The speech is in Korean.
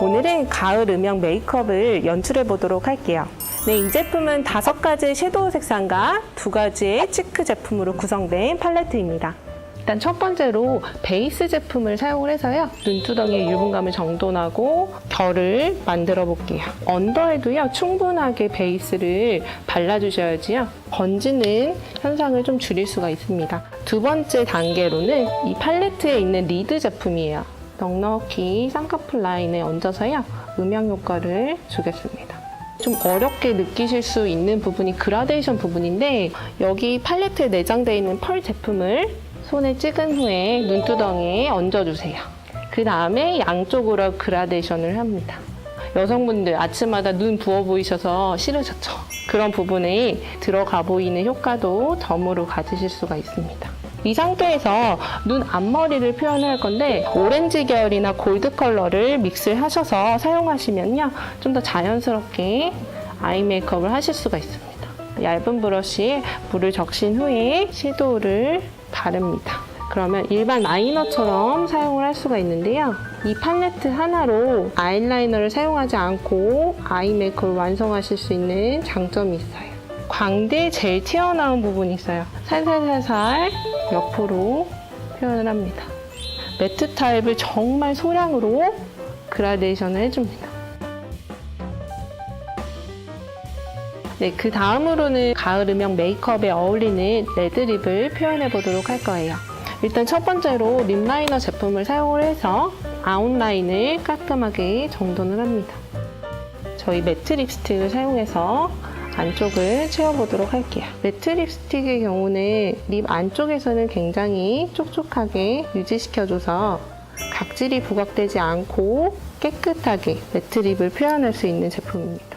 오늘은 가을 음영 메이크업을 연출해 보도록 할게요. 네, 이 제품은 다섯 가지의 섀도우 색상과 두 가지의 치크 제품으로 구성된 팔레트입니다. 일단 첫 번째로 베이스 제품을 사용을 해서요. 눈두덩이의 유분감을 정돈하고 결을 만들어 볼게요. 언더에도요. 충분하게 베이스를 발라주셔야지요. 번지는 현상을 좀 줄일 수가 있습니다. 두 번째 단계로는 이 팔레트에 있는 리드 제품이에요. 넉넉히 쌍꺼풀 라인에 얹어서요. 음영 효과를 주겠습니다. 좀 어렵게 느끼실 수 있는 부분이 그라데이션 부분인데 여기 팔레트에 내장되어 있는 펄 제품을 손에 찍은 후에 눈두덩이에 얹어주세요. 그 다음에 양쪽으로 그라데이션을 합니다. 여성분들 아침마다 눈 부어 보이셔서 싫으셨죠? 그런 부분에 들어가 보이는 효과도 덤으로 가지실 수가 있습니다. 이 상태에서 눈 앞머리를 표현할 건데 오렌지 계열이나 골드 컬러를 믹스를 하셔서 사용하시면요 좀 더 자연스럽게 아이 메이크업을 하실 수가 있습니다. 얇은 브러쉬에 물을 적신 후에 섀도우를 바릅니다. 그러면 일반 라이너처럼 사용을 할 수가 있는데요. 이 팔레트 하나로 아이라이너를 사용하지 않고 아이 메이크업을 완성하실 수 있는 장점이 있어요. 광대에 제일 튀어나온 부분이 있어요. 살살살살 옆으로 표현을 합니다. 매트 타입을 정말 소량으로 그라데이션을 해줍니다. 네, 그 다음으로는 가을 음영 메이크업에 어울리는 레드립을 표현해 보도록 할 거예요. 일단 첫 번째로 립 라이너 제품을 사용을 해서 아웃라인을 깔끔하게 정돈을 합니다. 저희 매트 립스틱을 사용해서 안쪽을 채워보도록 할게요. 매트 립스틱의 경우는 립 안쪽에서는 굉장히 촉촉하게 유지시켜줘서 각질이 부각되지 않고 깨끗하게 매트 립을 표현할 수 있는 제품입니다.